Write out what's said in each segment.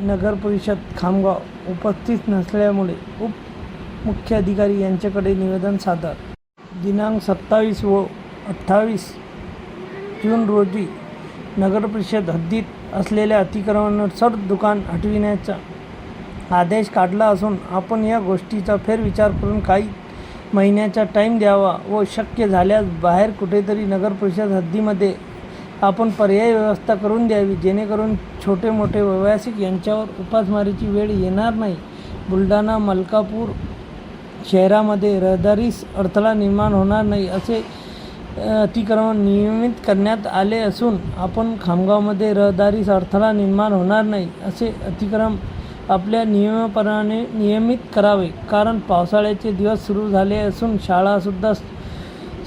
नगर परिषद खामगाव उपस्थित नसल्यामुळे उप मुख्याधिकारी यांच्याकडे निवेदन सादर. दिनांक सत्तावीस व अठ्ठावीस जून रोजी नगर परिषद हद्दीत असलेल्या अतिक्रमणावर दुकान हटविण्याचा आदेश काढला असून आपण या गोष्टीचा फेरविचार करून काही महिन्याचा टाईम द्यावा व शक्य झाल्यास बाहेर कुठेतरी नगर परिषद हद्दीमध्ये आपण पर्यायी व्यवस्था करून द्यावी जेणेकरून छोटे मोठे व्यावसायिक यांच्यावर उपासमारीची वेळ येणार नाही. बुलढाणा मलकापूर शहरामध्ये रहदारीस अडथळा निर्माण होणार नाही असे अतिक्रमण नियमित करण्यात आले असून आपण खामगावमध्ये रहदारीस अडथळा निर्माण होणार नाही असे अतिक्रम आपल्या नियमाप्रमाणे नियमित करावे. कारण पावसाळ्याचे दिवस सुरू झाले असून शाळासुद्धा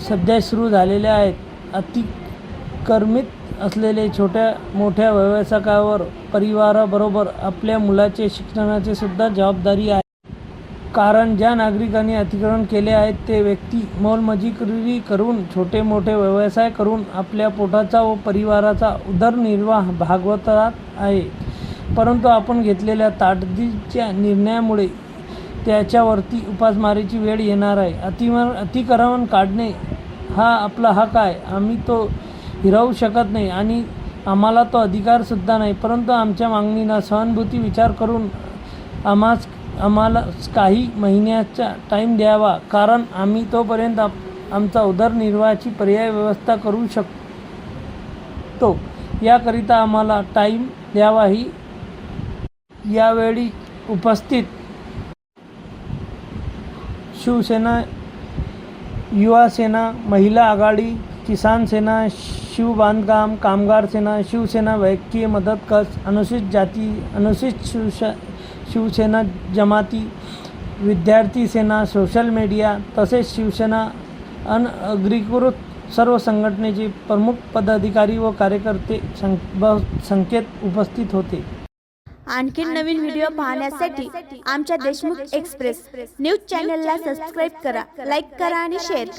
सध्या सुरू झालेल्या आहेत. कर्मित असलेले छोट्या मोठ्या व्यवसायावर परिवाराबरोबर आपल्या मुलाचे शिक्षणाची सुद्धा जबाबदारी आहे. कारण ज्या नागरिकांनी अतिक्रमण केले आहेत ते व्यक्ती मोलमजुरी करून छोटे मोठे व्यवसाय करून आपल्या पोटाचा व परिवाराचा उदरनिर्वाह भागवतात आहे. परंतु आपण घेतलेल्या ताटदीच्या निर्णयामुळे त्याच्यावरती उपासमारीची वेळ येणार आहे. अतिमर अतिक्रमण काढणे हा आपला हक आहे. आम्ही तो हिरावू शकत नाही आणि आम्हाला तो अधिकारसुद्धा नाही. परंतु आमच्या मागणीना सहानुभूती विचार करून आम्हास आम्हाला काही महिन्याचा टाईम द्यावा. कारण आम्ही तोपर्यंत आप आमचा उदरनिर्वाहाची पर्याय व्यवस्था करू शकतो. याकरिता आम्हाला टाईम द्यावा ही यावेळी उपस्थित शिवसेना युवासेना महिला आघाडी किसान सेना शिव बांधकाम कामगार सेना शिवसेना वैयक्तिक मदत कच अनुसूचित जाती अनुसूचित शिवश शिवसेना जमाती विद्यार्थी सेना सोशल मीडिया तसेच शिवसेना अनअग्रीकृत सर्व संघटनेचे प्रमुख पदाधिकारी व कार्यकर्ते सं संख्येत उपस्थित होते. आणखीन नवीन व्हिडिओ पाहण्यासाठी आमच्या देशमुख एक्सप्रेस न्यूज चॅनलला सबस्क्राईब करा लाईक करा आणि शेअर करा.